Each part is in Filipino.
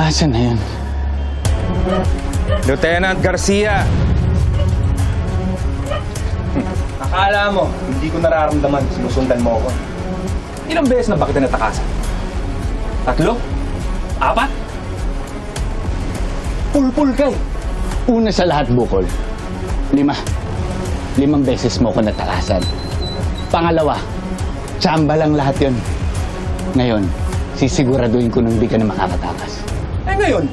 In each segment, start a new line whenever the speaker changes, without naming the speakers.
Asan na yun?
Lieutenant Garcia! Akala mo, hindi ko nararamdaman sinusundan mo ako. Ilang beses na ba kita natakasan? Tatlo? Apat? Pulpul ka eh.
Una sa lahat, Bukol. Lima. Limang beses mo ko natakasan. Pangalawa, tsamba lang lahat yun. Ngayon, sisiguraduhin ko nang di ka na makakatakas.
Eh ngayon,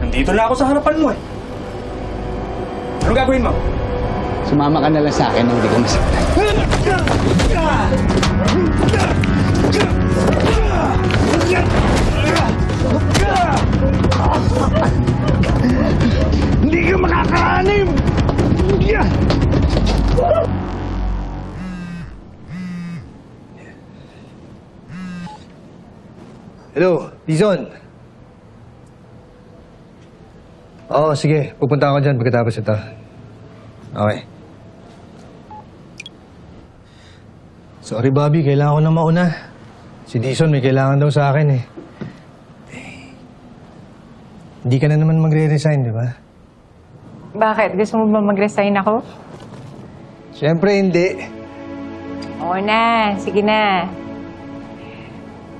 nandito na ako sa harapan mo eh. Anong gagawin mo?
Sumama ka na lang sa akin nang di ka masaktan. Hindi ka makakaanim! Yeah!
Hello, Dizon. Oo, sige. Pupunta ako dyan pagkatapos ito. Okay. Sorry, Bobby. Kailangan ko na mauna. Si Dizon may kailangan daw sa akin eh. Eh, Hindi ka na naman magre-resign, di ba?
Bakit? Gusto mo ba mag-resign ako?
Siyempre hindi.
Oo na, sige na.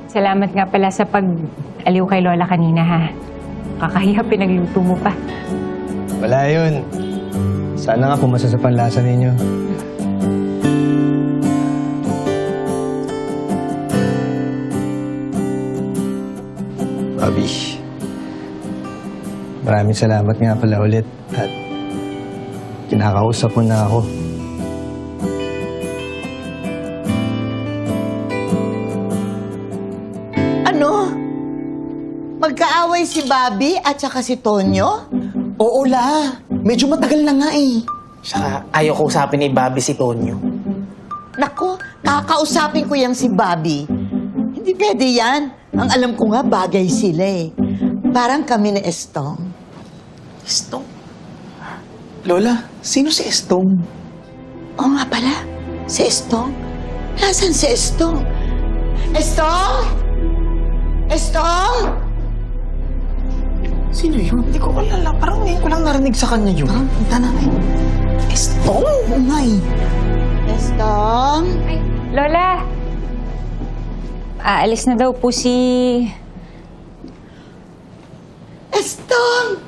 Salamat nga pala sa pag-aliw kay Lola kanina ha. Kakahiya pinagluto mo pa.
Wala yun. Sana nga pumasa sa panlasa ninyo. Bobby. Maraming salamat nga pala ulit at kinakausap mo na ako.
Magkaaway si Bobby at saka si Tonyo?
Oo la. Medyo matagal na nga eh. Saka ayaw ko usapin ni Bobby si Tonyo.
Nako, kakausapin ko yang si Bobby. Hindi pwede yan. Ang alam ko nga, bagay sila eh. Parang kami ni Estong.
Estong? Lola, sino si Estong?
Oo nga pala, si Estong. Nasaan si Estong? Estong? Estong?
Sino yun? Hindi ko alala. Parang ngayon ko lang narinig sa kanya yun.
Parang punta namin.
Estong?
Oo nga eh. Estong?
Ay, Lola! Aalis na daw po si...
Estong!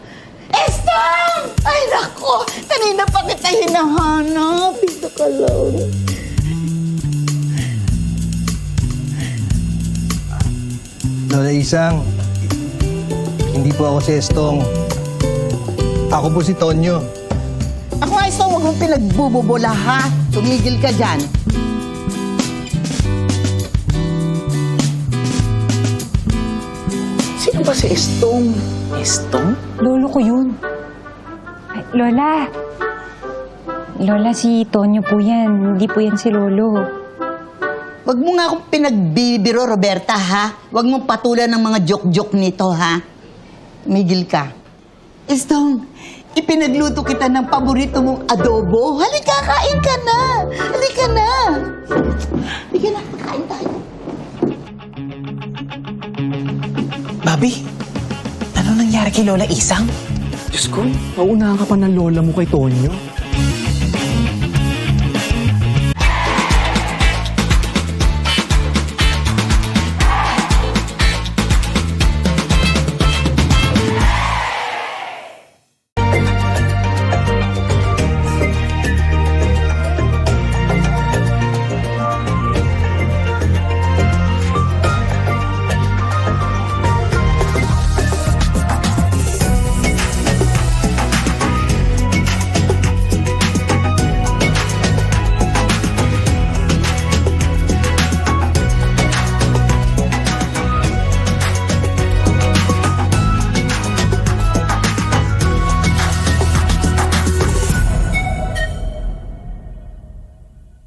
Estong! Ay, nako! Kanina pa kita hinahanap. Dito ka lang.
Lola Isang, hindi po ako si Estong. Ako po si Tonyo.
Ako nga, Estong, huwag mong pinagbububula, ha? Tumigil ka dyan.
Sino ba si Estong? Estong?
Lolo ko yun. Ay, Lola! Lola, si Tonyo po yan. Hindi po yan si Lolo.
Huwag mo nga akong pinagbibiro, Roberta, ha? Huwag mong patulan ng mga joke-joke nito, ha? Tumigil ka. Estong, ipinagluto kita ng paborito mong adobo. Halika, kain ka na. Halika na. Halika na, kain tayo.
Bobby, ano nangyari kay Lola Isang?
Diyos ko, nauunahan ka pa ng lola mo kay Tonyo.